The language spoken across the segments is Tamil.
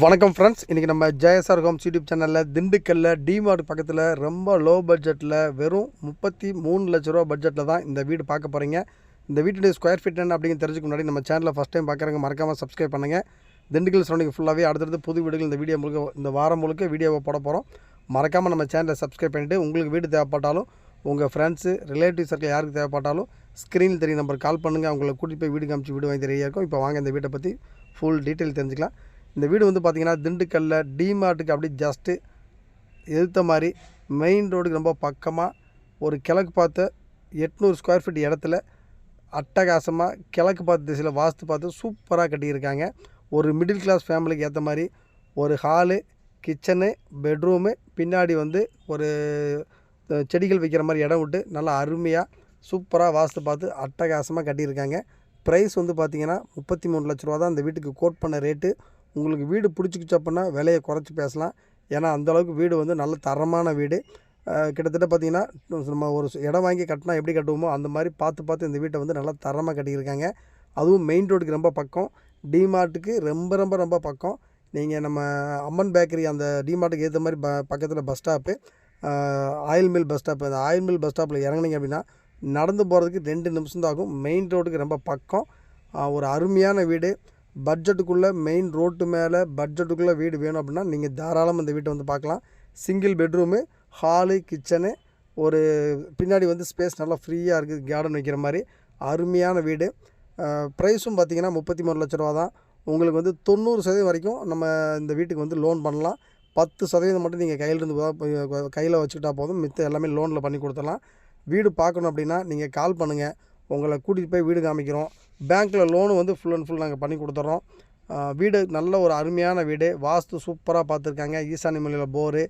வணக்கம் ஃப்ரெண்ட்ஸ் இன்றைக்கி நம்ம ஜெயஸ்ஆர் ஹோம்ஸ் யூடியூப் சேனலில் திண்டுக்கல்லில் டிமார்ட் பக்கத்தில் ரொம்ப லோ பட்ஜெட்டில் வெறும் முப்பத்தி மூணு லட்ச ரூபா பட்ஜெட்டில் தான் இந்த வீடு பார்க்க போகிறீங்க இந்த வீட்டுடைய ஸ்கொயர் ஃபீட் என்ன அப்படிங்கிற தெரிஞ்சுக்க முன்னாடி நம்ம சேனலில் ஃபஸ்ட் டைம் பார்க்குறவங்க மறக்காமல் சப்ஸ்கிரைப் பண்ணுங்கள் திண்டுக்கல் சரௌண்டிங் ஃபுல்லாகவே அடுத்தடுத்து புது வீடுகள் இந்த வீடியோ முழுக்க இந்த வாரம் முழுக்க வீடியோவை போட போகிறோம் மறக்காமல் நம்ம சேனலை சப்ஸ்கிரைப் பண்ணிவிட்டு உங்களுக்கு வீடு தேவைப்பட்டாலும் உங்கள் ஃப்ரெண்ட்ஸு ரிலேட்டிவ் சர்க்கிள் யாருக்கு தேவைப்பட்டாலும் ஸ்க்ரீனில் தெரிய நம்பர் கால் பண்ணுங்கள் அவங்களை கூட்டிகிட்டு போய் வீடு காமிச்சு வீடு வாங்கி தெரிய இருக்கும். இப்போ வாங்க இந்த வீட்டை பற்றி ஃபுல் டீட்டெயில் தெரிஞ்சுக்கலாம். இந்த வீடு வந்து பார்த்திங்கன்னா திண்டுக்கல்லில் டிமார்ட்டுக்கு அப்படி ஜஸ்ட்டு எதிர்த்த மாதிரி மெயின் ரோடுக்கு ரொம்ப பக்கமாக ஒரு கிழக்கு பார்த்த எட்நூறு ஸ்கொயர் ஃபீட் இடத்துல அட்டகாசமாக கிழக்கு பார்த்த திசையில் வாஸ்து பார்த்து சூப்பராக கட்டியிருக்காங்க. ஒரு மிடில் கிளாஸ் ஃபேமிலிக்கு ஏற்ற மாதிரி ஒரு ஹாலு கிச்சனு பெட்ரூமு பின்னாடி வந்து ஒரு செடிகள் வைக்கிற மாதிரி இடம் விட்டு நல்லா அருமையாக சூப்பராக வாஸ்து பார்த்து அட்டகாசமாக கட்டியிருக்காங்க. ப்ரைஸ் வந்து பார்த்திங்கன்னா முப்பத்தி மூணு லட்ச ரூபா தான் இந்த வீட்டுக்கு கோட் பண்ண ரேட்டு உங்களுக்கு வீடு பிடிச்சிக்கிச்சு அப்படின்னா விலையை குறைச்சி பேசலாம். ஏன்னா அந்தளவுக்கு வீடு வந்து நல்ல தரமான வீடு. கிட்டத்தட்ட பார்த்திங்கன்னா நம்ம ஒரு இடம் வாங்கி கட்டினா எப்படி கட்டுவோமோ அந்த மாதிரி பார்த்து பார்த்து இந்த வீட்டை வந்து நல்லா தரமாக கட்டியிருக்காங்க. அதுவும் மெயின் ரோடுக்கு ரொம்ப பக்கம். டிமார்ட்டுக்கு ரொம்ப ரொம்ப ரொம்ப பக்கம். நீங்கள் நம்ம அம்மன் பேக்கரி அந்த டிமார்ட்டுக்கு ஏற்ற மாதிரி ப பக்கத்தில் bus stop oil mill bus stop அந்த ஆயில் மில் பஸ் ஸ்டாப்பில் இறங்குனீங்க அப்படின்னா நடந்து போகிறதுக்கு ரெண்டு நிமிஷம் தான் ஆகும். மெயின் ரோடுக்கு ரொம்ப பக்கம். ஒரு அருமையான வீடு. பட்ஜெட்டுக்குள்ளே மெயின் ரோட்டு மேலே பட்ஜெட்டுக்குள்ளே வீடு வேணும் அப்படின்னா நீங்கள் தாராளமாக இந்த வீட்டை வந்து பார்க்கலாம். சிங்கிள் பெட்ரூமு ஹாலு கிச்சனு ஒரு பின்னாடி வந்து ஸ்பேஸ் நல்லா ஃப்ரீயாக இருக்குது கார்டன் வைக்கிற மாதிரி. அருமையான வீடு. ப்ரைஸும் பார்த்தீங்கன்னா முப்பத்தி மூணு லட்ச ரூபா தான். உங்களுக்கு வந்து தொண்ணூறு சதவீதம் வரைக்கும் நம்ம இந்த வீட்டுக்கு வந்து லோன் பண்ணலாம். பத்து சதவீதம் மட்டும் நீங்கள் கையிலிருந்து கையில் வச்சுக்கிட்டா போதும். மித்த எல்லாமே லோனில் பண்ணி கொடுத்துடலாம். வீடு பார்க்கணும் அப்படின்னா நீங்கள் கால் பண்ணுங்கள் உங்களை கூட்டிகிட்டு போய் வீடு காமிக்கிறோம். பேங்க்கில் லோனு வந்து ஃபுல் அண்ட் ஃபுல் நாங்கள் பண்ணி கொடுத்துட்றோம் வீடு நல்ல ஒரு அருமையான வீடு. வாஸ்து சூப்பராக பார்த்துருக்காங்க. ஈசானி மலையில் போரு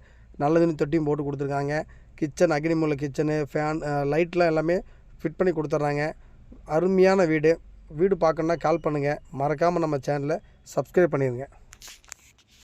நல்ல தண்ணி தொட்டியும் போட்டு கொடுத்துருக்காங்க. கிச்சன் அக்னிமூல கிச்சனு ஃபேன் லைட்லாம் எல்லாமே ஃபிட் பண்ணி கொடுத்துட்றாங்க. அருமையான வீடு. வீடு பார்க்கணுன்னா கால் பண்ணுங்கள் மறக்காமல் நம்ம சேனலை சப்ஸ்கிரைப் பண்ணிடுங்க